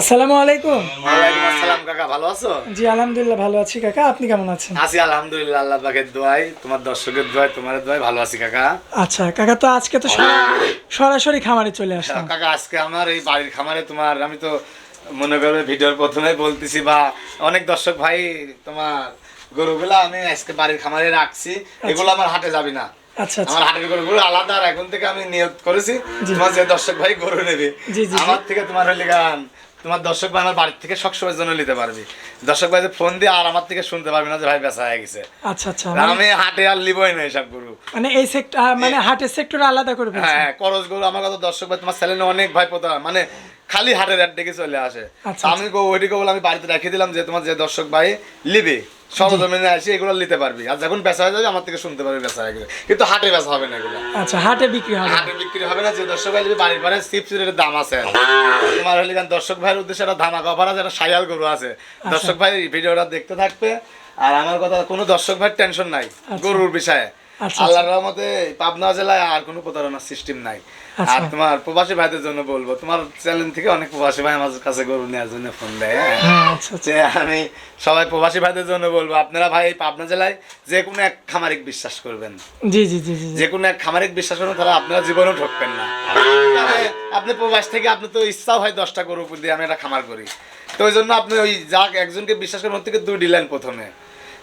আসসালামু আলাইকুম। ওয়ালাইকুম আসসালাম কাকা ভালো আছো? জি আলহামদুলিল্লাহ ভালো আছি কাকা। আপনি কেমন আছেন? আছি আলহামদুলিল্লাহ আল্লাহ পাকের দোয়াই তোমার দর্শকের দোয়াই তোমার দোয়াই ভালো আছি কাকা। আচ্ছা কাকা তো আজকে তো সরাসরি খামারে চলে আসলাম। কাকা আজকে আমার এই বাড়ির খামারে তোমার আমি তো মনে করবে ভিডিওর প্রথমে বলতেছি বা অনেক দর্শক ভাই তোমার গরুগুলা আমি আজকে বাড়ির খামারে রাখছি এগুলো আমার হাটে যাবি না। আচ্ছা আচ্ছা। আমার হাটের গরুগুলো আলাদা আর এখন থেকে আমি নিয়োগ করেছি তোমার যে দর্শক ভাই গরু নেবে। আমার থেকে তোমার হলে গান তোমার দর্শক ভাই আমার বাড়ির থেকে সবসময়ের জন্য নিতে পারবি। দর্শক ভাই ফোন দিয়ে আর আমার থেকে শুনতে পারবি না যে ভাই বেচা হয়ে গেছে। আচ্ছা আচ্ছা মানে- আমি হাটে আর লিবই না এসব গরু। মানে এই সেক্টর মানে হাটের সেক্টর আলাদা করে হ্যাঁ করজ গরু আমার কথা দর্শক ভাই তোমার চ্যানেলে অনেক ভাই পোতা মানে খালি হাটের অ্যাড ডেকে চলে আসে। আচ্ছা, আমি ওইটিকে বলে আমি বাড়িতে রেখে দিলাম যে তোমার যে দর্শক ভাই লিবে সরজমিনে আসি এগুলো নিতে পারবি। আর যখন বেচা হয়ে যাবে আমার থেকে শুনতে পারবি বেচা হয়ে গেলে। কিন্তু হাটে বেচা হবে না এগুলো। আচ্ছা হাটে বিক্রি হবে হাটে বিক্রি হবে না যে দর্শক ভাই যদি বাড়ির পরে চিপসের দাম আছে। তোমার হলে দর্শক ভাইয়ের উদ্দেশ্যে একটা ধামাকা কভার আছে একটা সায়াল গরু আছে। আচ্ছা। দর্শক ভাই ভিডিওটা দেখতে থাকবে। আর আমার কথা কোনো দর্শক ভাইয়ের টেনশন নাই গরুর বিষয়ে। আচ্ছা, আল্লাহর রহমতে পাবনা জেলায় আর কোনো প্রতারণার সিস্টেম নাই। আচ্ছা। আর তোমার প্রবাসী ভাইদের জন্য বলব তোমার চ্যানেল থেকে অনেক প্রবাসী ভাই আমার কাছে গরু নেওয়ার জন্য ফোন দেয় হ্যাঁ। হ্যাঁ আচ্ছা আচ্ছা। আমি সবাই প্রবাসী ভাইদের জন্য বলব আপনারা ভাই পাবনা জেলায় যে কোনো এক খামারিক বিশ্বাস করবেন। জি জি জি। যে কোনো এক খামারিক বিশ্বাস করবেন তাহলে আপনারা জীবনেও ঠকবেন না। আপনি প্রবাস থেকে আপনি তো ইচ্ছাও হয় দশটা গরু দিয়ে আমি একটা খামার করি। তো ওই জন্য আপনি ওই যাক একজনকে বিশ্বাস করেন ওর থেকে দুই দিলেন প্রথমে।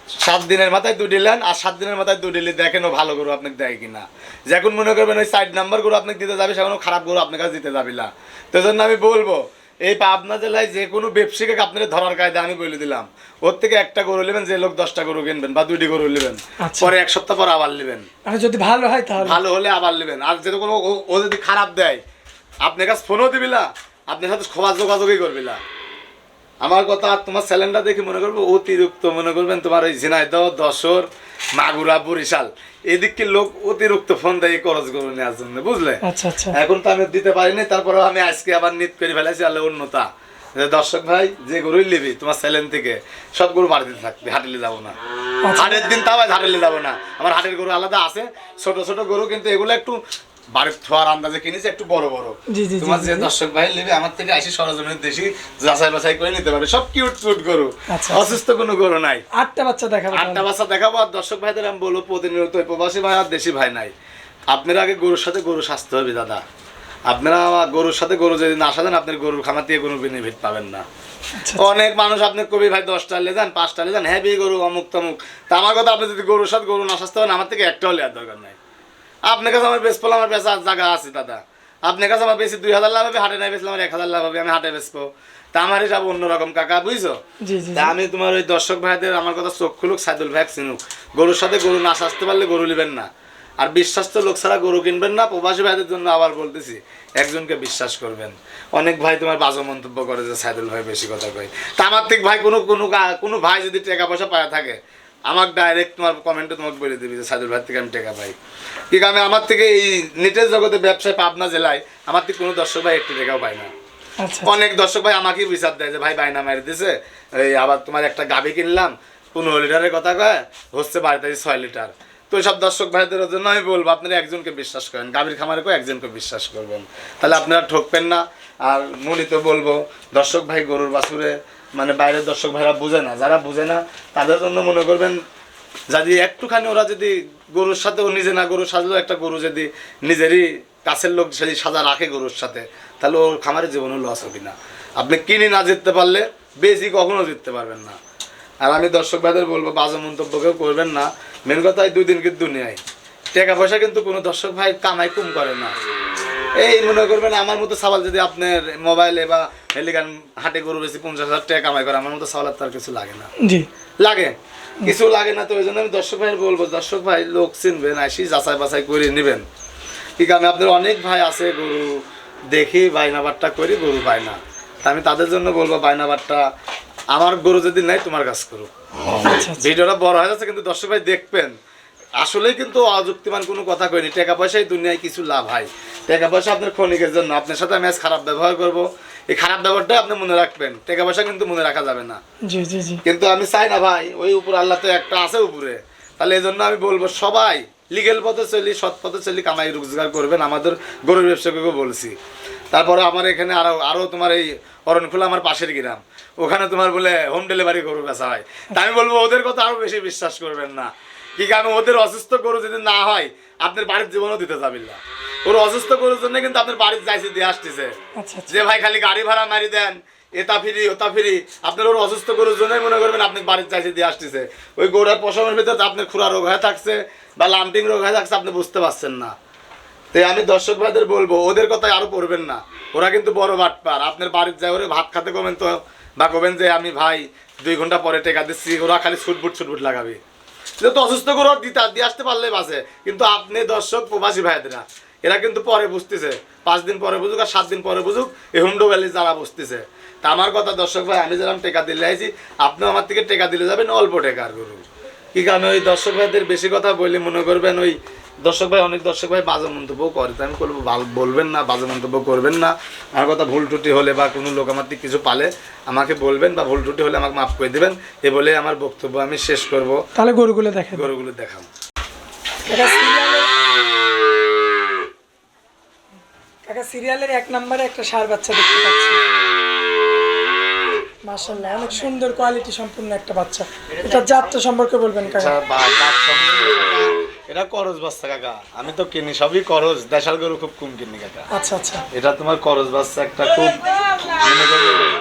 সাত দিনের মাথায় দুই দিলেন আর সাত দিনের মাথায় দুই দিলে দেখেন ও ভালো গরু আপনাকে দেয় কিনা। যখন মনে করবেন ওই সাইড নাম্বার গরু আপনাকে দিতে যাবে সেখানে খারাপ গরু আপনার কাছে দিতে যাবি না। তো জন্য আমি বলব এই পাবনা জেলায় যে কোনো ব্যবসায়ীকে আপনার ধরার কায়দা আমি বলে দিলাম। ওর থেকে একটা গরু নেবেন যে লোক দশটা গরু কিনবেন বা দুইটি গরু নেবেন। আচ্ছা। পরে এক সপ্তাহ পর আবার নেবেন। মানে যদি ভালো হয় তাহলে? ভালো হলে আবার নেবেন। আর যদি কোনো ও- যদি খারাপ দেয় আপনার কাছে ফোনও দিবি না আপনার সাথে খোঁজ যোগাযোগই করবি না আমার কথা আর তোমার স্যালেন্ডার দেখে মনে করব অতিরিক্ত মনে করবেন তোমার ওই ঝিনাইদহ দশর মাগুরা বরিশাল। এদিকে লোক অতিরিক্ত ফোন দেয় এই খরচ করে নেওয়ার জন্য বুঝলে? আচ্ছা আচ্ছা। এখন তো আমি দিতে পারিনি তারপরে আমি আজকে আবার নিত করে ফেলেছি আলে অন্যতা। দর্শক ভাই যে গরুই নিবি তোমার স্যালেন থেকে সব গরু বাড়িতে থাকবে হাটেলে যাব না। আচ্ছা। হাটের দিন তাও হাটেলে যাব না। আমার হাটের গরু আলাদা আছে ছোট ছোট গরু কিন্তু এগুলো একটু বাড়ির থোয়ার আন্দাজে কিনেছি একটু বড় বড়। তোমার যে দর্শক ভাই নেবে আমার থেকে আসি সরজমিনে দেশি যাচাই বাছাই করে নিতে পারবে। সব কিউট কিউট গরু। আচ্ছা। অসুস্থ কোনো গরু নাই। আটটা বাচ্চা দেখাবো আটটা বাচ্চা দেখাবো আর দর্শক ভাইদের আমি বলব প্রতিনিয়ত প্রবাসী ভাই আর দেশি ভাই নাই। আপনারা আগে গরুর সাথে গরু স্বাস্থ্য হবে দাদা। আপনারা গরুর সাথে গরু যদি না সাজেন আপনার গরুর খামার থেকে কোনো বেনিফিট পাবেন না। আচ্ছা অনেক মানুষ আপনি কবি ভাই দশটা লে যান পাঁচটা লে যান হ্যাভি গরু অমুক তমুক তা আমার কথা আপনি যদি গরুর সাথে গরু না স্বাস্থ্য হন আমার থেকে একটাও লেয়ার দরকার নাই। আপনার কাছে আমার পেলাম আমার বেচার জায়গা আছে দাদা। আপনার কাছে আমার বেশি দুই হাজার লাভ হবে হাটে নাই বেচলাম আমার এক হাজার লাভ হবে আমি হাটে বেচবো। তা আমার হিসাব অন্যরকম কাকা বুঝছ? তা আমি তোমার ওই দর্শক ভাইদের আমার কথা চোখ খুলুক সাইদুল ভাই চিনুক। গরুর সাথে গরু না সাজতে পারলে গরু নেবেন না। আর বিশ্বাস্ত লোক ছাড়া গরু কিনবেন না প্রবাসী ভাইদের জন্য আবার বলতেছি একজনকে বিশ্বাস করবেন। অনেক ভাই তোমার বাজে মন্তব্য করে যে সাইদুল ভাই বেশি কথা কয়। তা আমার ভাই কোনো কোনো কোনো ভাই যদি টাকা পয়সা পায় থাকে আমাকে ডাইরেক্ট তোমার কমেন্টে তোমাকে বলে দিবি যে সাইদুল ভাই থেকে আমি টাকা পাই। ঠিক আমি আমার থেকে এই নেটের জগতে ব্যবসায় পাবনা জেলায় আমার থেকে কোনো দর্শক ভাই একটু টাকাও পায় না। আচ্ছা অনেক দর্শক ভাই আমাকেই বিচার দেয় যে ভাই বাইনা মারি দিছে। এই আবার তোমার একটা গাবি কিনলাম পনেরো লিটারের কথা কয় হচ্ছে বাড়িতে ছয় লিটার। তো সব দর্শক ভাইদের জন্য আমি বলব আপনারা একজনকে বিশ্বাস করেন গাভীর খামারে কেউ একজনকে বিশ্বাস করবেন। তাহলে আপনারা ঠকবেন না। আর মূলিত বলব দর্শক ভাই গরুর বাছুরে মানে বাইরের দর্শক ভাইরা বুঝে না, যারা বুঝে না, তাদের জন্য মনে করবেন যদি একটুখানি ওরা যদি গরুর সাথে ও নিজে না গরু সাজলো একটা গরু যদি নিজেরই কাছের লোক যদি সাজা রাখে গরুর সাথে, তাহলে ওর খামারের জীবনে লস হবে না। আপনি কিনে না জিততে পারলে বেশি কখনো জিততে পারবেন না। আর আমি দর্শক ভাইদের বলব, বাজে মন্তব্য কেউ করবেন না। মেন কথা দুই দিন কিন্তু দুনিয়ায়। টাকা পয়সা কিন্তু কোনো দর্শক ভাই কামাই কম করে না। এই মনে করবেন আমার মতো সওয়াল যদি আপনার মোবাইলে বা হেলিগান হাটে গরু বেশি পঞ্চাশ হাজার টাকা কামাই করে আমার মতো সওয়াল তার কিছু লাগে না। জি। লাগে। কিছু লাগে না তো ওই জন্য আমি দর্শক ভাই বলব দর্শক ভাই লোক চিনবেন আসি যাচাই বাছাই করে নেবেন। ঠিক আমি আপনার অনেক ভাই আছে গরু দেখি বাইনা বাট্টা করি গরু পাই না। তা আমি তাদের জন্য বলব বাইনা বাট্টা আমার গরু যদি নাই তোমার কাজ করো আচ্ছা আচ্ছা। ভিডিওটা বড় হয়ে যাচ্ছে কিন্তু দর্শক ভাই দেখবেন। আসলেই কিন্তু অযুক্তিমান কোনো কথা কইনি। টাকা পয়সাই দুনিয়ায় কিছু লাভ হয়। টাকা পয়সা আপনার ক্ষণিকের জন্য। আপনার সাথে আমি আজ খারাপ ব্যবহার করব। এই খারাপ ব্যবহারটাই আপনি মনে রাখবেন। টাকা পয়সা কিন্তু মনে রাখা যাবে না। জি জি জি। কিন্তু আমি চাই না ভাই ওই উপর আল্লাহ তো একটা আছে উপরে। তাহলে এই জন্য আমি বলব সবাই লিগেল পথে চলি সৎ পথে চলি কামাই রোজগার করবেন আমাদের গরুর ব্যবসাকে বলছি। তারপরে আমার এখানে আরও আরও তোমার এই অরণখোলা আমার পাশের গ্রাম। ওখানে তোমার বলে হোম ডেলিভারি গরু বেচা হয়। তা আমি বলব ওদের কথা আরও বেশি বিশ্বাস করবেন না। কি কারণ? ওদের অসুস্থ গরু যদি না হয় আপনার বাড়ির জীবনও দিতে যাবেন না। ওর অসুস্থ গরুর জন্য কিন্তু আপনার বাড়ির যাইছে দিয়ে আসতেছে। আচ্ছা আচ্ছা। যে ভাই খালি গাড়ি ভাড়া মারি দেন এটা ফিরি ওটা ফিরি। আপনার ওর অসুস্থ গরুর জন্যই মনে করবেন আপনি বাড়ির চাইছে দিয়ে আসতেছে। ওই গরুর পশমের ভিতরে আপনার খুরা রোগ হয়ে থাকছে বা লাম্পিং রোগ হয়ে থাকছে আপনি বুঝতে পারছেন না। তো আমি দর্শক ভাইদের বলব ওদের কথা আরও করবেন না। ওরা কিন্তু বড় বাটপার। আপনার বাড়ির যায় ওরে ভাত খাতে কবেন তো বা কবেন যে আমি ভাই দুই ঘণ্টা পরে টেকা দিচ্ছি ওরা খালি ছুটবুট ছুটবুট লাগাবে। যেহেতু অসুস্থ করে দিতে দিয়ে আসতে পারলে বাসে কিন্তু আপনি দর্শক প্রবাসী ভাইদেরা এরা কিন্তু পরে বুঝতেছে। পাঁচ দিন পরে বুঝুক আর সাত দিন পরে বুঝুক এই হুন্ডো ভ্যালি যারা বুঝতেছে। তা আমার কথা দর্শক ভাই আমি যেরকম টেকা দিলে আইছি আপনিও আমার থেকে টেকা দিলে যাবেন অল্প টেকার গরু। কি কারণে ওই দর্শক ভাইদের বেশি কথা বলে মনে করবেন ওই দর্শক ভাই অনেক দর্শক ভাই বাজে মন্তব্য করে। তাই আমি বলব বলবেন না বাজে মন্তব্য করবেন না। আমার কথা ভুল ত্রুটি হলে বা কোনো লোক আমার থেকে কিছু পালে আমাকে বলবেন বা ভুল ত্রুটি হলে আমাকে মাফ করে দিবেন। এ বলে আমার বক্তব্য আমি শেষ করব। তাহলে গরুগুলো দেখেন। গরুগুলো দেখাম কাকা সিরিয়ালের এক নম্বরে একটা সার বাচ্চা দেখতে পাচ্ছি। মাশাল্লাহ অনেক সুন্দর কোয়ালিটি সম্পূর্ণ একটা বাচ্চা। এটা জাত সম্পর্কে বলবেন কাকা? আচ্ছা, এটা করজ বাচ্চা কাকা। আমি তো কিনি সবই করজ। দেশাল গরু খুব কম কিনি কাকা। আচ্ছা আচ্ছা। এটা তোমার করজ বাচ্চা একটা খুব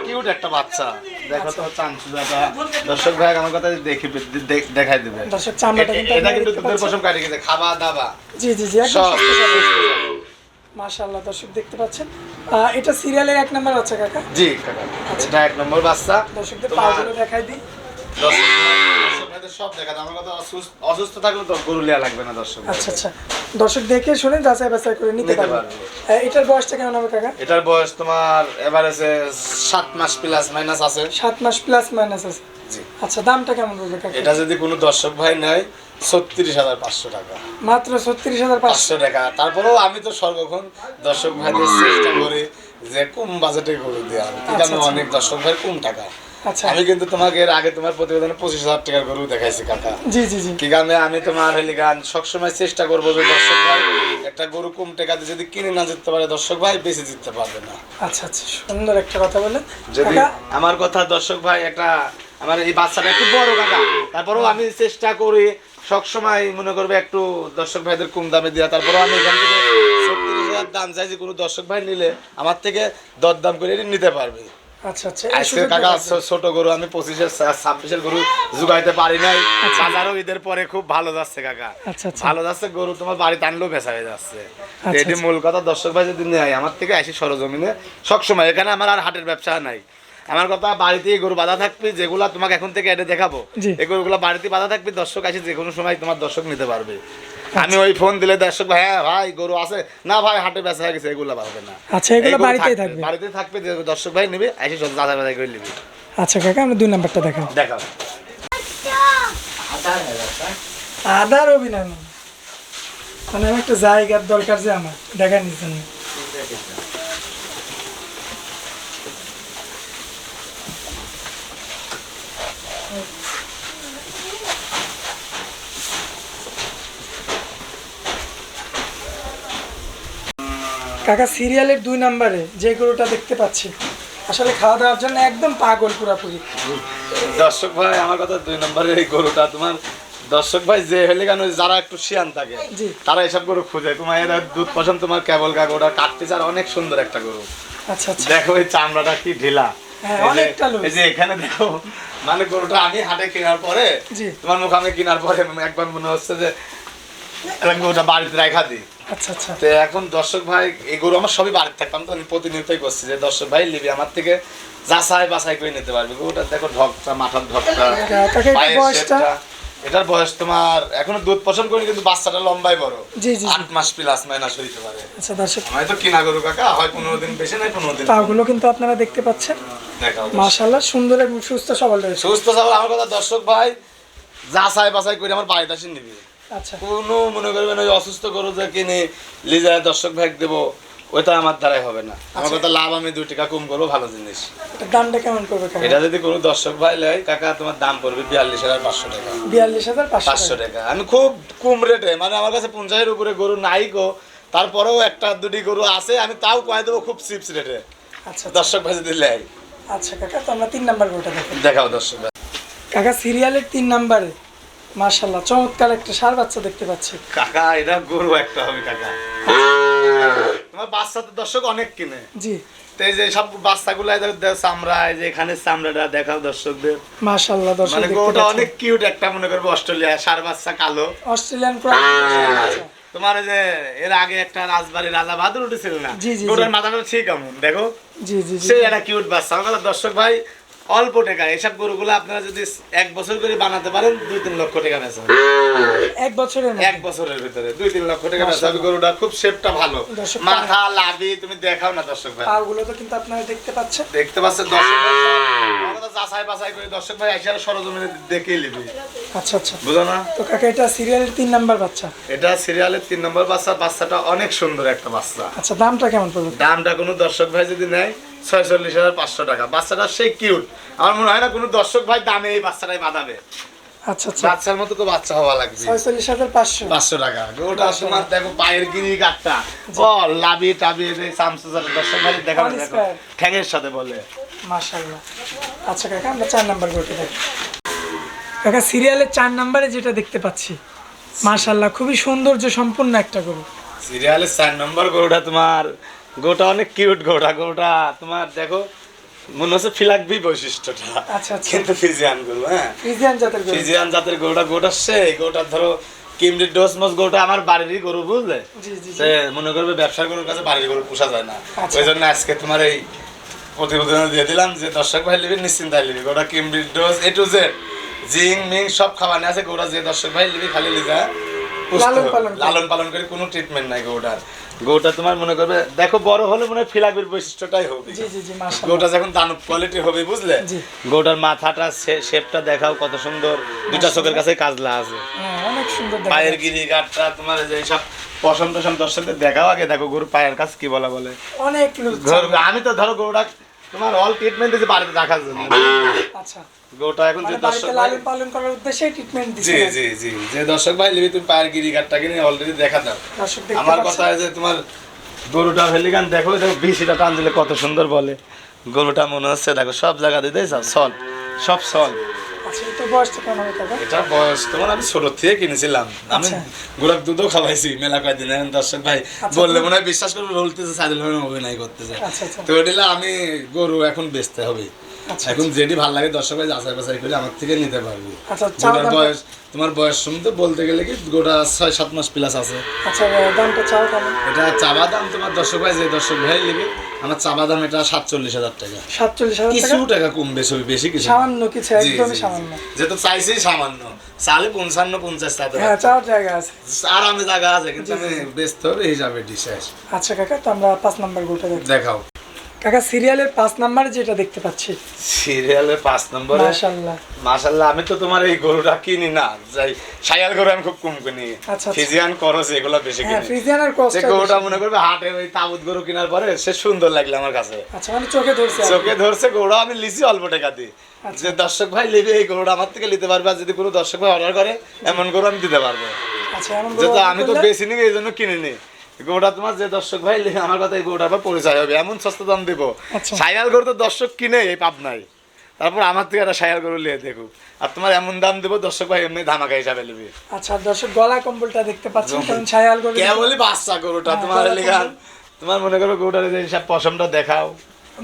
কিউট একটা বাচ্চা। দেখো তো চান্সুল একটা দর্শক ভাই আমার কথা দেখি দেখাই দেবে। দর্শক চামড়াটা কিন্তু এটা কিন্তু দুধের পশম কাটি গেছে খাওয়া দাওয়া জি জি জি একদম সব। মাশাআল্লাহ দর্শক দেখতে পাচ্ছেন। এটা সিরিয়ালের এক নম্বর বাচ্চা কাকা? জি কাকা। এটা এক নম্বর বাচ্চা। দর্শকদের পাগুলো দেখাই দিই। সব দেখা আমার কথা অসুস্থ- থাকলে তো গরু লিয়া লাগবে না দর্শক আচ্ছা আচ্ছা। দর্শক দেখে শুনে যাচাই বাছাই করে নিতে পারবে। এটার বয়সটা কেমন হবে কাকা? এটার বয়স তোমার আছে সাত মাস প্লাস মাইনাস আছে। সাত মাস প্লাস মাইনাস আছে। আচ্ছা দামটা কেমন পড়বে কাকা? এটা যদি কোনো দর্শক ভাই নেয় ছত্রিশ হাজার পাঁচশো টাকা। মাত্র ছত্রিশ হাজার পাঁচশো। টাকা। তারপরেও আমি তো সর্বক্ষণ দর্শক ভাইদের চেষ্টা করি যে কম বাজেটে গরু দেওয়ার। আচ্ছা, আচ্ছা। অনেক দর্শক ভাই কম টাকা। আমি কিন্তু তোমাকে এর আগে তোমার প্রতিবেদনে পঁচিশ হাজার টাকার গরু দেখাইছি কাকা। জি জি জি। কি কারণে আমি তোমার হলি গান সবসময় চেষ্টা করব যে দর্শক ভাই একটা গরু কম টাকাতে যদি কিনে না জিততে পারে দর্শক ভাই বেশি জিততে পারবে না। আচ্ছা আচ্ছা সুন্দর একটা কথা বললেন যদি আমার কথা দর্শক ভাই একটা আমার এই বাচ্চাটা একটু বড় কাকা তারপরেও আমি চেষ্টা করি সবসময় মনে করবে একটু দর্শক ভাইদের কম দামে দেওয়া তারপরেও আমি এখান থেকে সত্তর হাজার দাম চাইছি কোনো দর্শক ভাই নিলে আমার থেকে দর দাম করে নিতে পারবে। আচ্ছা আচ্ছা আজকে কাকা ছোট গরু আমি পঁচিশের ছাব্বিশের গরু জুগাইতে পারি নাই। বাজারও ঈদের পরে খুব ভালো যাচ্ছে কাকা। আচ্ছা আচ্ছা। ভালো যাচ্ছে গরু তোমার বাড়িতে আনলেও বেচা হয়ে যাচ্ছে। আচ্ছা, এটি। মূল কথা দর্শক ভাই যদি নেয় আমার থেকে আসি সরজমিনে। সবসময় এখানে আমার আর হাটের ব্যবসা নাই। আমার কথা বাড়িতেই গরু বাঁধা থাকবে যেগুলা তোমাকে এখন থেকে এটা দেখাবো। এই গরুগুলো বাড়িতে বাঁধা থাকবে দর্শক আসি যে কোনো সময় তোমার দর্শক নিতে পারবে। আমি ওই ফোন দিলে দর্শক ভাই হ্যাঁ ভাই গরু আছে। না ভাই হাটে বেচা হয়ে গেছে এগুলো বাড়বে না। আচ্ছা এগুলো বাড়িতেই থাকবে বাড়িতেই থাকবে দর্শক ভাই নেবে এসে সব দাদা বাজাই করে নেবে। আচ্ছা কাকা আমরা দুই নাম্বারটা দেখাও। দেখাও। আদার অভিনয় মানে আমার একটা জায়গার দরকার যে আমার দেখার জন্য কাকা সিরিয়ালের দুই নাম্বারে যে গরুটা দেখতে পাচ্ছি আসলে খাওয়া দাওয়ার জন্য একদম পাগল পুরাপুরি। দর্শক ভাই আমার কথা দুই নম্বরের এই গরুটা তোমার দর্শক ভাই যে হলে কেন যারা একটু শিয়ান থাকে তারা এসব গরু খুঁজে। তোমার এরা দুধ পছন্দ তোমার কেবল কাক ওটা কাটতে চার অনেক সুন্দর একটা গরু। আচ্ছা আচ্ছা। দেখো এই চামড়াটা কি ঢিলা। হ্যাঁ, এই যে- এখানে দেখো মানে গরুটা আমি হাটে কেনার পরে জি। তোমার মুখ আমি কেনার পরে একবার মনে হচ্ছে যে গরুটা বাড়িতে রাখা দিই। আচ্ছা আচ্ছা। তো এখন দর্শক ভাই এই গরু আমার সবই বাড়িতে থাকতাম তো আমি প্রতিনিয়তই করছি যে দর্শক ভাই লিবি আমার থেকে যাচাই বাছাই করে নিতে পারবে। গরুটা দেখো ঢকটা মাথার ঢকটা পায়ের শেপটা। এটার বয়স তোমার এখনও দুধ পছন্দ করি কিন্তু বাচ্চাটা লম্বাই বড়। জি, জি। আট মাস প্লাস মাইনাস হইতে পারে। আচ্ছা দর্শক। আমি তো কিনা গরু কাকা হয় পনেরো দিন বেশি নাই পনেরো দিন। পাগুলো কিন্তু আপনারা দেখতে পাচ্ছেন। দেখাও মাশাল্লাহ সুন্দর এবং সুস্থ সবল রয়েছে। সুস্থ সবল আমার কথা দর্শক ভাই যাচাই বাছাই করে আমার বাড়িতে আসেন নিবি কোনো মনে করবেন ওই অসুস্থ গরু যে কিনে লিজায় দর্শক ভাগ দেবো ওইটা আমার দ্বারাই হবে না। আমার আচ্ছা। কথা লাভ আমি দুই টাকা কম করব ভালো জিনিস। দামটা কেমন করবে এটা যদি কোনো দর্শক ভাই লেয় কাকা তোমার দাম পড়বে বিয়াল্লিশ হাজার পাঁচশো টাকা। বিয়াল্লিশ হাজার পাঁচশো টাকা। আমি খুব কম রেটে মানে আমার কাছে পঞ্চাশের উপরে গরু নাই গো। তারপরেও একটা দুটি গরু আছে আমি তাও কয়ে দেবো খুব চিপস রেটে আচ্ছা আচ্ছা। দর্শক ভাই যদি লেয়। আচ্ছা কাকা তো আমরা তিন নাম্বার গরুটা দেখাও দর্শক ভাই। কাকা সিরিয়ালের তিন নাম্বারে। মার্শাল্লাহ চমৎকার একটা সার বাচ্চা দেখতে পাচ্ছি। কাকা এটা গরু একটা হবে কাকা। তোমার বাচ্চা তো দর্শক অনেক কিনে। জি। তো এই যে সব বাচ্চাগুলো চামড়া এই যে এখানে চামড়াটা দেখাও দর্শকদের। দর্শক মানে গরুটা অনেক কিউট একটা মনে করব অস্ট্রেলিয়া সার বাচ্চা কালো। অস্ট্রেলিয়ান তোমার যে এর আগে একটা রাজবাড়ি রাজা বাহাদুর উঠেছিল না? জি। মাথাটা ঠিক কেমন দেখো। জি জি সেই একটা কিউট বাচ্চা। দর্শক ভাই অল্প টাকা। এসব গরুগুলো আপনারা যদি এক বছর করে বানাতে পারেন দুই তিন লক্ষ টাকা বেচা এক বছরের এক বছরের ভিতরে দুই তিন লক্ষ টাকা বেচা হবে। গরুটা খুব শেপটা ভালো। মাথা লাভি তুমি দেখাও না দর্শক ভাই। পাগুলো তো কিন্তু আপনারা দেখতে পাচ্ছেন। দেখতে পাচ্ছেন দর্শক ভাই? যাচাই বাছাই করে। দর্শক ভাই এসে সরজমিনে দেখেই নিবি। আচ্ছা আচ্ছা। বুঝো না? তো কাকা এটা সিরিয়ালের তিন নাম্বার বাচ্চা? এটা সিরিয়ালের তিন নম্বর বাচ্চা। বাচ্চাটা অনেক সুন্দর একটা বাচ্চা। আচ্ছা দামটা কেমন পড়বে? দামটা কোনো দর্শক ভাই যদি নেয় ছয়চল্লিশ হাজার পাঁচশো টাকা। বাচ্চাটা সেই কিউট আমার মনে হয় না কোনো দর্শক ভাই দামে এই বাচ্চাটাই বাঁধাবে। আচ্ছা আচ্ছা। বাচ্চার মতো তো বাচ্চা হওয়া লাগবে। ছয়চল্লিশ হাজার পাঁচশো। পাঁচশো টাকা। ওটা তোমার দেখো পায়ের গিরি কাটটা ও লাভি টাবি সামসু দর্শক ভাই দেখাবে দেখো। ঠ্যাঙের সাথে বলে। মাশাল্লাহ আচ্ছা কাকা আমরা চার নাম্বার গরুটা দেখি। কাকা সিরিয়ালের চার নাম্বারে যেটা দেখতে পাচ্ছি মাশাল্লাহ খুবই সৌন্দর্য সম্পূর্ণ একটা গরু। সিরিয়ালের চার নম্বর গরুটা তোমার গরুটা অনেক কিউট গরুটা গরুটা তোমার দেখো মনে হচ্ছে ফিলাকবি বৈশিষ্ট্যটা। আচ্ছা আচ্ছা। কিন্তু ফিজিয়ান গরু হ্যাঁ? ফ্রিজিয়ান জাতের ফিজিয়ান জাতের গরুটা গরুটা সেই গরুটা ধরো কিমরি ডোস মস গরুটা আমার বাড়িরই গরু বুঝলে? জি জি জি। সে মনে করবে ব্যবসার গরুর কাছে বাড়ির গরু পোষা যায় না। আচ্ছা। ওই জন্য আজকে তোমার এই প্রতিবেদন দিয়ে দিলাম যে দর্শক ভাই লিবি নিশ্চিন্তায় লিবি। গোটা কিমরি ডোজ এ টু জেড জিং মিং সব খাবার আছে গোটা যে দর্শক ভাই লিবি খালি লিখা লালন পালন করে। লালন পালন করে কোনো ট্রিটমেন্ট নাই গৌটার। গৌটা তোমার মনে করবে দেখো বড় হলে মনে ফিলাবির বৈশিষ্ট্যটাই হবে। জি জি জি গৌটা যখন দানব কোয়ালিটি হবে বুঝলে। গৌটার মাথাটা শেপটা দেখাও কত সুন্দর। দুটা চোখের কাছে কাজলা আছে। হ্যাঁ অনেক সুন্দর দেখা পায়ের। গিরি গাটটা তোমার যে সব পশম টসম দর্শকদের দেখাও আগে। দেখো গরু পায়ের কাছে কি বলা বলে। অনেক আমি তো ধরো গরুটা তোমার অল ট্রিটমেন্ট দিয়ে বাড়িতে রাখার জন্য। আচ্ছা। গোটা এখন যে মানে দর্শক লালন পালন করার উদ্দেশ্যে ট্রিটমেন্ট জি দিচ্ছে জি জি। যে দর্শক ভাই লিবি তুমি পায়ের গিরি কাটটা নিয়ে অলরেডি দেখা দাও। আমার কথা কথা যে তোমার গরুটা ভেলিগান দেখো দেখো বিশিটা টান দিলে কত সুন্দর বলে। গরুটা মনে হচ্ছে দেখো সব জায়গা দিয়ে দেয় সল সব সল আচ্ছা এটা বয়সটা কেমন হবে কাকা এটা বয়স তোমার আমি ছোট থেকে কিনেছিলাম। আমি আচ্ছা। গোলাপ দুধও খাওয়াইছি মেলা কয়েকদিন এখন দর্শক ভাই আচ্ছা, বললে মনে হয় বিশ্বাস করবে বলতেছে সাইদুল ভাই অভিনয় করতেছে। তো এটা আমি গরু এখন বেচতে হবে। এখন যেটি ভালো লাগে দর্শক ভাই যাচাই বাছাই করে আমার থেকে নিতে পারবে। আচ্ছা গোটার দাম বয়স তোমার বয়স শুনতে বলতে গেলে কি গোটা ছয় সাত মাস প্লাস আছে। আচ্ছা এটা চাবা দাম তোমার দর্শক ভাই যে দর্শক ভাই নেবে আমার চাবা দাম এটা সাতচল্লিশ হাজার টাকা। সাতচল্লিশ হাজার কিছু টাকা? কম বেশি বেশি কিছু সামান্য কিছু একদমই সামান্য। যেহেতু চাইছি সামান্য। চালে পঞ্চান্ন পঞ্চাশ টাকা হ্যাঁ চাওয়ার জায়গা আছে। আরামে জায়গা আছে কিন্তু আমি ব্যস্ত হবে হিসাবে ডিশেষ আচ্ছা কাকা তো আমরা পাঁচ নাম্বার গোটা দেখাও। কাকা সিরিয়ালের পাঁচ নাম্বারে যেটা দেখতে পাচ্ছি। সিরিয়ালের পাঁচ নম্বরে? আমি তো তোমার এই গরুটা কিনি না। যাই গরু আমি খুব কম কিনি। আচ্ছা, আচ্ছা। ফিজিয়ান করস এগুলো বেশি হ্যাঁ কিনি। ফ্রিজিয়ান আর সে কস্ট গরুটা মনে করবে হাটে ওই তাবুত গরু কেনার পরে সে সুন্দর লাগল আমার কাছে। আচ্ছা মানে চোখে ধরছে চোখে ধরছে গরুটা আমি লিছি অল্প টাকা আচ্ছা। যে দর্শক ভাই নেবে এই গরুটা আমার থেকে নিতে পারবে আর যদি কোনো দর্শক ভাই অর্ডার করে এমন গরু আমি দিতে পারব। আচ্ছা এমন গরু আমি তো বেশি নিই এই জন্য কিনে নিই গরুটা তোমার যে দর্শক ভাই আমার কথা এই পর পরিচয় হবে এমন সস্তা দাম দেবো। আচ্ছা। সাইয়াল গরু তো দর্শক কিনে এই পাপ নাই। তারপর আমার থেকে একটা সাইয়াল গরু নিয়ে দেখুক আর তোমার এমন দাম দেবো দর্শক ভাই এমনি ধামাকা হিসাবে নেবে। আচ্ছা দর্শক গলা কম্বলটা দেখতে পাচ্ছেন কারণ ছায়াল গরু কে বলি বাচ্চা গরুটা হ্যাঁ, তোমার কম্বল। তোমার মনে করো গরুটার যে সব পশমটা দেখাও।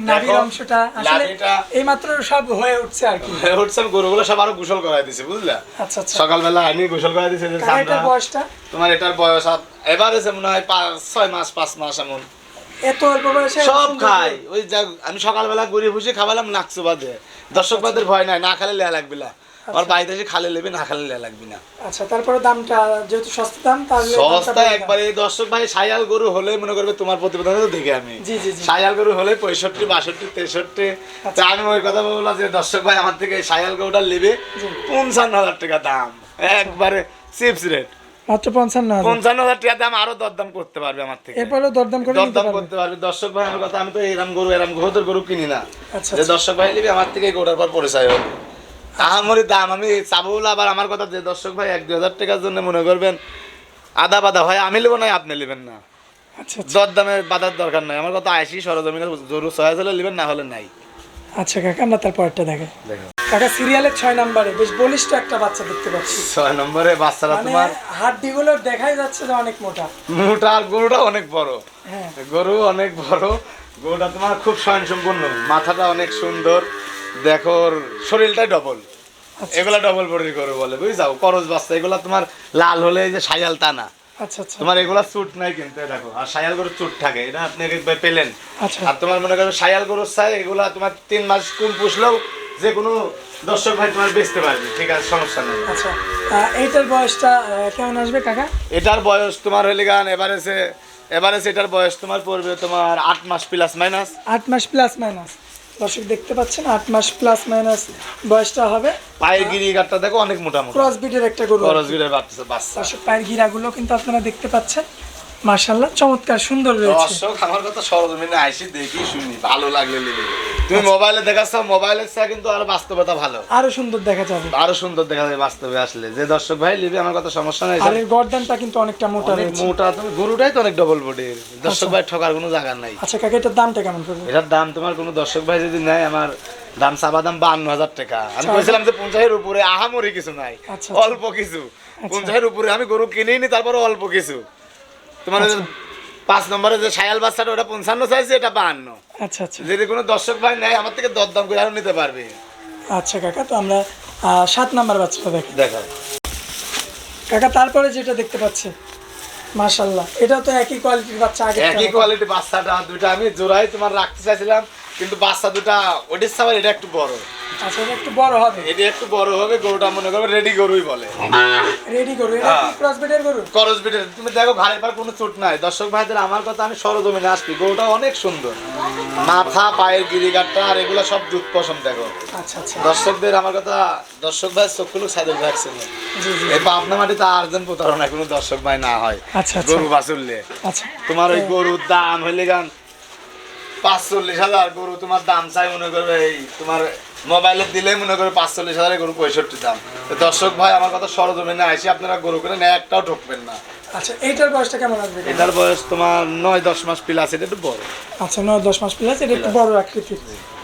নাভির অংশটা। আসলে নাভিটা এই মাত্র সব হয়ে উঠছে আর কি। হয়ে উঠছে গরুগুলো সব আরও গোসল করাই দিছে বুঝলা? আচ্ছা আচ্ছা। সকালবেলা আনি গোসল করাই দিছে তোমার এটার বয়স এবার মনে হয় পাঁচ ছয় মাস পাঁচ মাস এমন। এত অল্প বয়সে সব খাই। ওই যা আমি সকালবেলা ঘুরে বসে খাওয়ালাম নাকচু বাদে দর্শক বাদের ভয় নাই না খালে লেয়া লাগবে না। আর বাড়িতে এসে খালে নেবে না খালে লেয়া লাগবে না। আচ্ছা তারপরে দামটা যেহেতু সস্তা দাম তাহলে সস্তা একবারে দর্শক ভাই সায়াল গরু হলে মনে করবে তোমার প্রতিবেদনে তো দেখে আমি। জি জি জি। সায়াল গরু হলে পঁয়ষট্টি বাষট্টি তেষট্টি। তা আমি ওই কথা বললাম যে দর্শক ভাই আমার থেকে সায়াল গরুটা নেবে পঞ্চান্ন হাজার টাকা দাম। একবারে চিপস রেট। মাত্র পঞ্চান্ন পঞ্চান্ন হাজার টাকা দাম আরও দরদাম করতে পারবে আমার থেকে। এরপরেও দরদাম করে দরদাম করতে পারবে। দর্শক ভাই আমার কথা আমি তো এরম গরু এরম ঘোদের গরু কিনি না। আচ্ছা যে আচ্ছা। দর্শক ভাই নিবি আমার থেকে এই গরুটার পর পরিচয় হবে। আহামরি দাম আমি চাবো বলে আবার আমার কথা যে দর্শক ভাই এক দুই হাজার টাকার জন্য মনে করবেন আদা বাদা হয় আমি নেব না আপনি নেবেন না। আচ্ছা আচ্ছা। দর বাধার দরকার নাই। আমার কথা আইসি সরজমিনে জরুর ছয় হাজার নেবেন না হলে নাই। আচ্ছা কাকা আমরা দেখাই দেখো। কাকা সিরিয়ালের ছয় নম্বরে। বেশ বলিষ্ঠ একটা বাচ্চা দেখতে পাচ্ছি। ছয় নম্বরে বাচ্চারা মানে তোমার? হাড্ডিগুলো দেখাই যাচ্ছে যে অনেক মোটা। মোটা আর গরুটা অনেক বড়। হ্যাঁ। গরু অনেক বড়। গরুটা তোমার খুব স্বয়ংসম্পূর্ণ। মাথাটা অনেক সুন্দর। দেখো শরীরটাই ডবল আচ্ছা। এগুলা ডবল বডির গরু বলে বুঝছাও করজ বাচ্চা এগুলা তোমার লাল হলে যে সায়াল তা না। আচ্ছা আচ্ছা। তোমার এগুলা চুট নাই কিন্তু দেখো। আর সায়াল গরুর চুট থাকে এটা আপনি পেলেন। আচ্ছা। আর তোমার মনে করো সায়াল গরুর চাই এগুলা তোমার তিন মাস কুম পুষলেও যে কোনো দর্শক ভাই তোমার বেচতে পারবে ঠিক আছে সমস্যা নেই। আচ্ছা এইটার বয়সটা কেমন আসবে কাকা এটার বয়স তোমার হইলে গান এবারেছে এবারেছে এটার বয়স তোমার পড়বে তোমার আট মাস প্লাস মাইনাস আট মাস প্লাস মাইনাস দর্শক দেখতে পাচ্ছেন আট মাস প্লাস মাইনাস বয়সটা হবে। পায়ের গিরি গাটটা দেখো অনেক মোটা মোটা ক্রস বিটের একটা গরু গিরে বাচ্চা বাচ্চা। দর্শক পায়ের গিরাগুলো কিন্তু আপনারা দেখতে পাচ্ছেন। মার্শাল্লাহ চমৎকার সুন্দর রয়েছে। দর্শক আমার কথা সরজমিনে আইসি দেখি শুনি ভালো লাগলে তুমি মোবাইলে দেখাচ্ছ মোবাইলের চেয়ে কিন্তু আরও বাস্তবতা ভালো। আরও সুন্দর দেখা যাবে। আরও সুন্দর দেখা যায় বাস্তবে আসলে। যে দর্শক ভাই লিবি আমার কথা সমস্যা নাই আর এর গর্দানটা কিন্তু অনেকটা মোটা রয়েছে। মোটা তুমি গরুটাই তো অনেক ডবল বডির দর্শক ভাই ঠকার কোনো জায়গা নাই। আচ্ছা কাকা এটার দামটা কেমন পড়বে? এটার দাম তোমার কোনো দর্শক ভাই যদি নেয় আমার দাম চাবা দাম বান্ন হাজার টাকা। আমি বলছিলাম যে পঞ্চাশের উপরে আহামরি কিছু নাই আচ্ছা, অল্প কিছু। পঞ্চাশের উপরে আমি গরু কিনেই নি তারপরে অল্প কিছু। তোমার পাঁচ নম্বরে যে সায়াল বাচ্চাটা ওটা পঞ্চান্ন চাইছে এটা বাহান্ন। আচ্ছা আচ্ছা। যদি কোনো দর্শক ভাই নেয় আমার থেকে দরদাম করে আরও নিতে পারবে। আচ্ছা কাকা তো আমরা সাত নাম্বার বাচ্চাটা দেখি। দেখা কাকা তারপরে যেটা দেখতে পাচ্ছি মার্শাল্লাহ এটা তো একই কোয়ালিটির বাচ্চা আগে একই কোয়ালিটির বাচ্চাটা দুইটা আমি জোড়াই তোমার রাখতে চাইছিলাম। কিন্তু বাচ্চা দুটা ওটির সাবার এটা একটু বড়। আচ্ছা এটা একটু বড় হবে। এটা একটু বড় হবে গরুটা মনে করবে রেডি গরুই বলে। রেডি করু এটা হ্যাঁ। ক্রস বিটের গরু? করজ বিটের তুমি দেখো ঘাড়ের পর কোনো চোট নাই। দর্শক ভাইদের আমার কথা আমি সরজমিনে আসছি। গরুটা অনেক সুন্দর। মাথা পায়ের গিরিগাটটা আর এগুলো সব দুধ পছন্দ দেখো। আচ্ছা আচ্ছা। দর্শকদের আমার কথা দর্শক ভাই চোখগুলো না। জি জি। এই পাবনা মাটিতে আর্জন প্রতারণা কোনো দর্শক ভাই না হয়। আচ্ছা আচ্ছা। গরু বাছুরলে আচ্ছা। তোমার ওই গরুর দাম হইলে গান পাঁচচল্লিশ হাজার গরু তোমার দাম চাই মনে করবে এই তোমার মোবাইলে দিলে মনে করবে পাঁচচল্লিশ হাজার গরু পঁয়ষট্টি দাম। দর্শক ভাই আমার কথা সরজমিনে আসি আপনারা গরু কিনে নেয় একটাও ঢুকবেন না। আচ্ছা এইটার বয়সটা কেমন আসবে? এটার বয়স তোমার নয় দশ মাস প্লাস এটা একটু বড়। আচ্ছা নয় দশ মাস প্লাস এটা একটু বড় আকৃতির।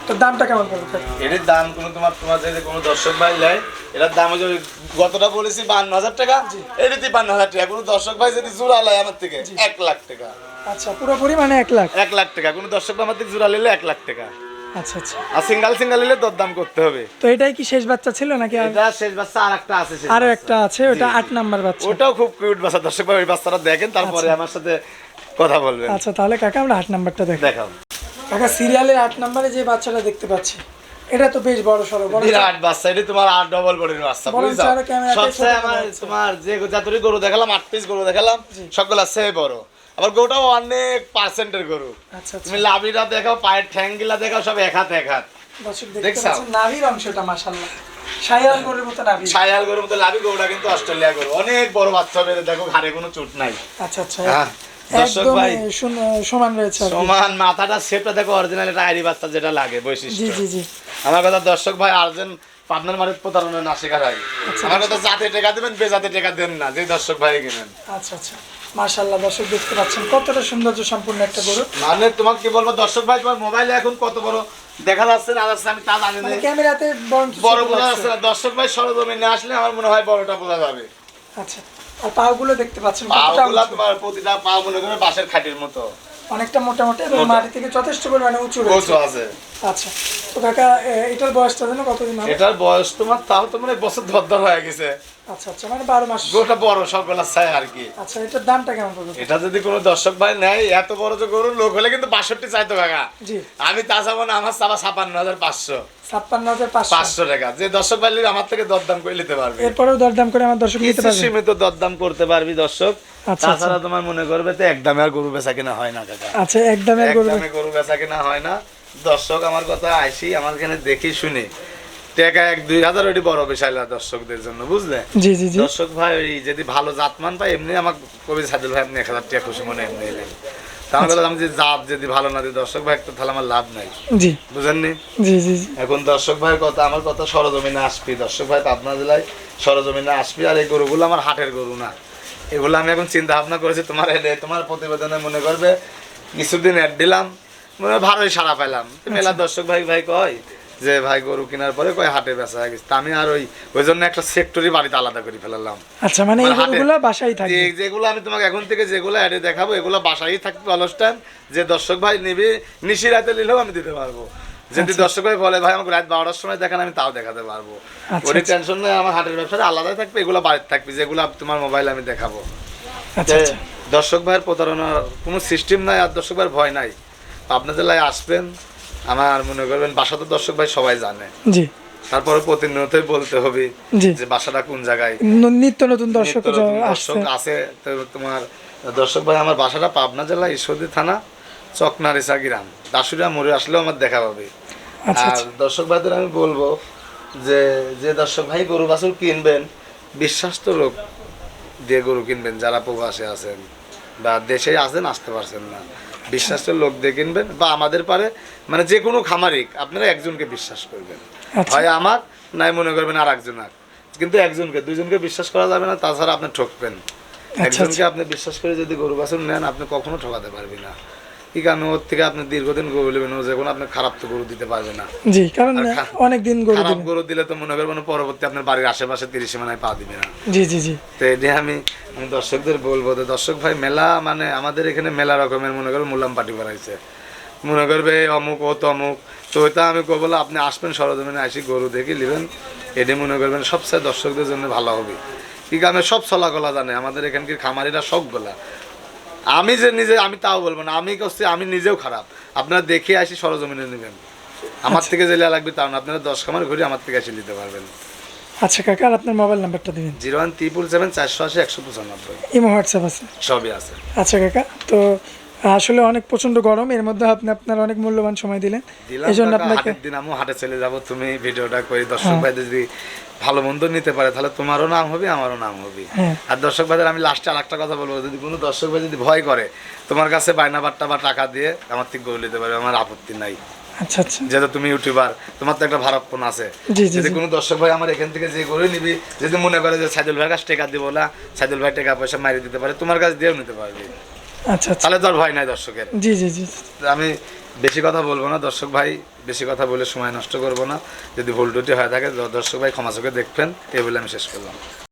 তো দামটা কেমন পড়বে? এটার দাম কোনো তোমার তোমার যদি কোনো দর্শক ভাই নেয় এটার দাম হচ্ছে ওই গতটা বলেছি বান্ন হাজার টাকা হাজার টাকা। কোনো দর্শক ভাই যদি জোড়া আমার থেকে এক লাখ টাকা। আচ্ছা পুরোপুরি মানে এক লাখ? এক লাখ টাকা। কোনো দর্শক ভাই আমার থেকে জোড়া নিলে এক লাখ টাকা। আচ্ছা আচ্ছা। আর সিঙ্গেল সিঙ্গেল নিলে দরদাম করতে হবে। তো এটাই কি শেষ বাচ্চা ছিল নাকি এটা শেষ বাচ্চা আর একটা আছে আরও একটা আছে ওটা আট নাম্বার বাচ্চা। ওটাও খুব কিউট বাচ্চা। দর্শক ভাই ওই বাচ্চাটা দেখেন তারপরে আমার সাথে কথা বলবেন। আচ্ছা তাহলে কাকা আমরা আট নাম্বারটা দেখি। দেখাও। কাকা সিরিয়ালের আট নাম্বারে যে বাচ্চাটা দেখতে পাচ্ছি এটা তো বেশ বড় সড়ো বড় বিরাট বাচ্চা এটা তোমার আট ডবল বডির বাচ্চা বুঝছ? সবচেয়ে আমার তোমার যে জাতুরি গরু দেখালাম আট পিস গরু দেখালাম সবগুলো সে বড়। আবার গরুটাও অনেক পার্সেন্টের গরু। আচ্ছা আচ্ছা। তুমি লাভিটা দেখাও পায়ের ঠ্যাঙ্গিলা দেখাও সব এক হাত এক হাত। দেখছ? নাভির অংশটা মাশাআল্লাহ। সায়াল গরুর মতো নাভি। ছায়াল গরুর মতো লাভি গরুটা কিন্তু অস্ট্রেলিয়া গরু। অনেক বড় বাচ্চা হবে দেখো ঘাড়ে কোনো চোট নাই। আচ্ছা আচ্ছা। হ্যাঁ, দর্শক ভাই। সমান রয়েছে সমান মাথাটা শেপটা দেখো অরিজিনাল এটা আইরি বাচ্চা যেটা লাগে বৈশিষ্ট্য। জি জি আমার কথা দর্শক ভাই আর্জেন পাবনার মারিত প্রতারণা না শেখার হয় আচ্ছা, আমার কথা যাতে টাকা দেবেন বেজাতে টাকা দেন না যে দর্শক ভাই কিনেন। আচ্ছা আচ্ছা। মাশাআল্লাহ দর্শক দেখতে পাচ্ছেন কতটা সৌন্দর্য সম্পূর্ণ একটা গরু। মানে তোমাকে কি বলব দর্শক ভাই তোমার মোবাইলে এখন কত বড় দেখা যাচ্ছে না যাচ্ছে আমি তা জানি না। মানে ক্যামেরাতে বড় বোঝা যাচ্ছে না। দর্শক ভাই সরজমিনে আসলে আমার মনে হয় বড়টা বোঝা যাবে। আচ্ছা। আর পাগুলো দেখতে পাচ্ছেন তোমার প্রতিটা পা মনে করে বাঁশের খাটির মতো। অনেকটা মোটামুটি এবং মাটি। থেকে যথেষ্ট পরিমাণে উঁচু গোছ আছে। আচ্ছা। তো কাকা এটার বয়সটা যেন কতদিন হবে? এটার বয়স তোমার তাও তো মানে বছর ধর হয়ে গেছে। আচ্ছা আচ্ছা মানে বারো মাস। গোটা বড় সবগুলা চাই আর কি। আচ্ছা এটার দামটা কেমন পড়বে? এটা যদি কোনো দর্শক ভাই নেয় এত বড় যে গরুর লোক হলে কিন্তু বাষট্টি চাইতো কাকা। জি। আমি তা চাবো না আমার চাবা ছাপান্ন হাজার পাঁচশো। ছাপ্পান্ন হাজার পাঁচশো। পাঁচশো টাকা। যে দর্শক ভাই আমার থেকে দরদাম করে নিতে পারবে। এরপরেও দরদাম করে আমার দর্শক নিতে পারবে? সীমিত দরদাম করতে পারবি দর্শক। আচ্ছা, তাছাড়া তোমার মনে করবে তো একদমে আর গরু বেচা কিনা হয় না কাকা। আচ্ছা একদমের একদমে গরু বেচা কিনা হয় না। দর্শক আমার কথা আইসি আমার এখানে দেখি শুনি। টাকা এক দুই হাজার ওইটি বড় বিশাল দর্শকদের জন্য বুঝলে? জি জি জি। দর্শক ভাই ওই যদি ভালো জাতমান পাই এমনি আমার কবি সাদুল ভাই আপনি এক হাজার টাকা খুশি মনে এমনি এলেন তা আমার কথা আমি যে জাত যদি ভালো না দিই দর্শক ভাই তো তাহলে আমার লাভ নাই। জি। বুঝেননি? জি জি এখন দর্শক ভাই কথা আমার কথা সরজমিনে আসবি। দর্শক ভাই পাবনা জেলায় সরজমিনে আসবি আর এই গরুগুলো আমার হাটের গরু না। এগুলো আমি এখন চিন্তা ভাবনা করেছি তোমার হেডে তোমার প্রতিবেদনে মনে করবে কিছুদিন অ্যাড দিলাম মনে ভালোই সারা পেলাম মেলা দর্শক ভাই ভাই কয় যে ভাই গরু কেনার পরে কয় হাটে বেচা হয়ে গেছে। আমি আর ওই ওই জন্য একটা সেক্টরি বাড়িতে আলাদা করে ফেলালাম। আচ্ছা মানে মানে গরুগুলো বাসায় থাকবে? যেগুলো আমি তোমাকে এখন থেকে যেগুলো অ্যাডে দেখাবো এগুলো বাসায় থাকবে টাইম যে দর্শক ভাই নেবে নিশি রাতে নিলেও আমি দিতে পারব। যদি দর্শক ভাই বলে ভাই আমাকে রাত বারোটার সময় দেখান আমি তাও দেখাতে পারব। আচ্ছা, আচ্ছা। টেনশন নেই আমার হাটের ব্যবসাটা আলাদাই থাকবে এগুলো বাড়িতে থাকবে যেগুলো তোমার মোবাইলে আমি দেখাবো। আচ্ছা আচ্ছা। দর্শক ভাইয়ের প্রতারণার কোনো সিস্টেম নাই আর দর্শক ভাইয়ের ভয় নাই। আপনাদের লাই আসবেন আমার মনে করবেন বাসা তো দর্শক ভাই সবাই জানে। জি। তারপরে প্রতিনিয়তই বলতে হবে যে বাসাটা কোন জায়গায়। নিত্য নতুন দর্শক দর্শক আছে তোমার দর্শক ভাই আমার বাসাটা পাবনা জেলা ঈশ্বরদী থানা চকনারিসা গ্রাম। দাসুরিয়া মোড়ে আসলেও আমার দেখা পাবে। আচ্ছা আর আচ্ছা। দর্শক ভাইদের আমি বলব যে যে দর্শক ভাই গরু বাছুর কিনবেন বিশ্বাস্ত লোক দিয়ে গরু কিনবেন যারা প্রবাসে আছেন বা দেশে আছেন আসতে পারছেন না। বিশ্বাস্ত লোক দিয়ে কিনবেন বা আমাদের পারে মানে যে কোনো খামারিক আপনারা একজনকে বিশ্বাস করবেন। আচ্ছা। হয় আমার নাই মনে করবেন আর একজন আর কিন্তু একজনকে দুজনকে বিশ্বাস করা যাবে না তাছাড়া আপনি ঠকবেন। আচ্ছা, একজনকে আপনি বিশ্বাস করে যদি গরু বাছুর নেন আপনি কখনো ঠকাতে পারবেন না। কি কারণে ওর থেকে আপনি দীর্ঘদিন গরু নেবেন ও যে আপনি খারাপ তো গরু দিতে পারবে না। জি কারণ অনেক দিন গরু খারাপ গরু দিলে তো মনে করবেন পরবর্তী আপনার বাড়ির আশেপাশে তিরিশ সীমানায় পা দিবে না। জি জি জি। তো এটি আমি আমি দর্শকদের বলব তো দর্শক ভাই মেলা মানে আমাদের এখানে মেলা রকমের মনে করো মুলাম পাটি বাড়াইছে মনে করবে অমুক ও তমুক। তো আমি কবো আপনি আসবেন সরজমিনে আসি গরু দেখে নেবেন। এটি মনে করবেন সবচেয়ে দর্শকদের জন্য ভালো হবে। কি কারণে সব চলাগলা জানে আমাদের এখানকার খামারিরা সবগুলা আমি যে নিজে আমি তাও বলব না আমি করছি আমি নিজেও খারাপ। আপনারা দেখে আসি সরজমিনে নেবেন। আমার থেকে যে লাগবে তাও না আপনারা দশ কামার ঘুরে আমার থেকে এসে নিতে পারবেন। আচ্ছা কাকা আপনার মোবাইল নাম্বারটা দিবেন। জিরো ওয়ান ত্রিপুল সেভেন চারশো আশি একশো পঁচানব্বই। ইমো হোয়াটসঅ্যাপ আছে? সবই আছে। আচ্ছা কাকা তো আসলে অনেক প্রচণ্ড গরম এর মধ্যে আপনি আপনার অনেক মূল্যবান সময় দিলেন। এই জন্য আপনাকে দিন আমিও হাটে চলে যাব তুমি ভিডিওটা করে। দর্শক হ্যাঁ। ভাইদের যদি ভালো মন্দ নিতে পারে তাহলে তোমারও নাম হবে আমারও নাম হবে। হ্যাঁ। আর দর্শক ভাইদের আমি লাস্টে আর একটা কথা বলব যদি কোনো দর্শক ভাই যদি ভয় করে তোমার কাছে বায়না বাট্টা বা টাকা দিয়ে আমার থেকে গরু নিতে পারবে আমার আপত্তি নাই। আচ্ছা আচ্ছা। যেহেতু তুমি ইউটিউবার তোমার তো একটা ভারতপণ আছে। যদি। কোনো দর্শক ভাই আমার এখান থেকে যে গরু নিবি যদি মনে করে যে সাইদুল ভাইয়ের কাছে টাকা দিব না সাইদুল ভাই টাকা পয়সা মারিয়ে দিতে পারে তোমার কাছে দিয়েও নিতে পারবে। আচ্ছা আচ্ছা। তাহলে তো আর ভয় নাই দর্শকের। জি জি জি। আমি বেশি কথা বলব না দর্শক ভাই বেশি কথা বলে সময় নষ্ট করব না। যদি ভুল টুটি হয়ে থাকে দর্শক ভাই ক্ষমা চোখে দেখবেন এই বলে আমি শেষ করলাম।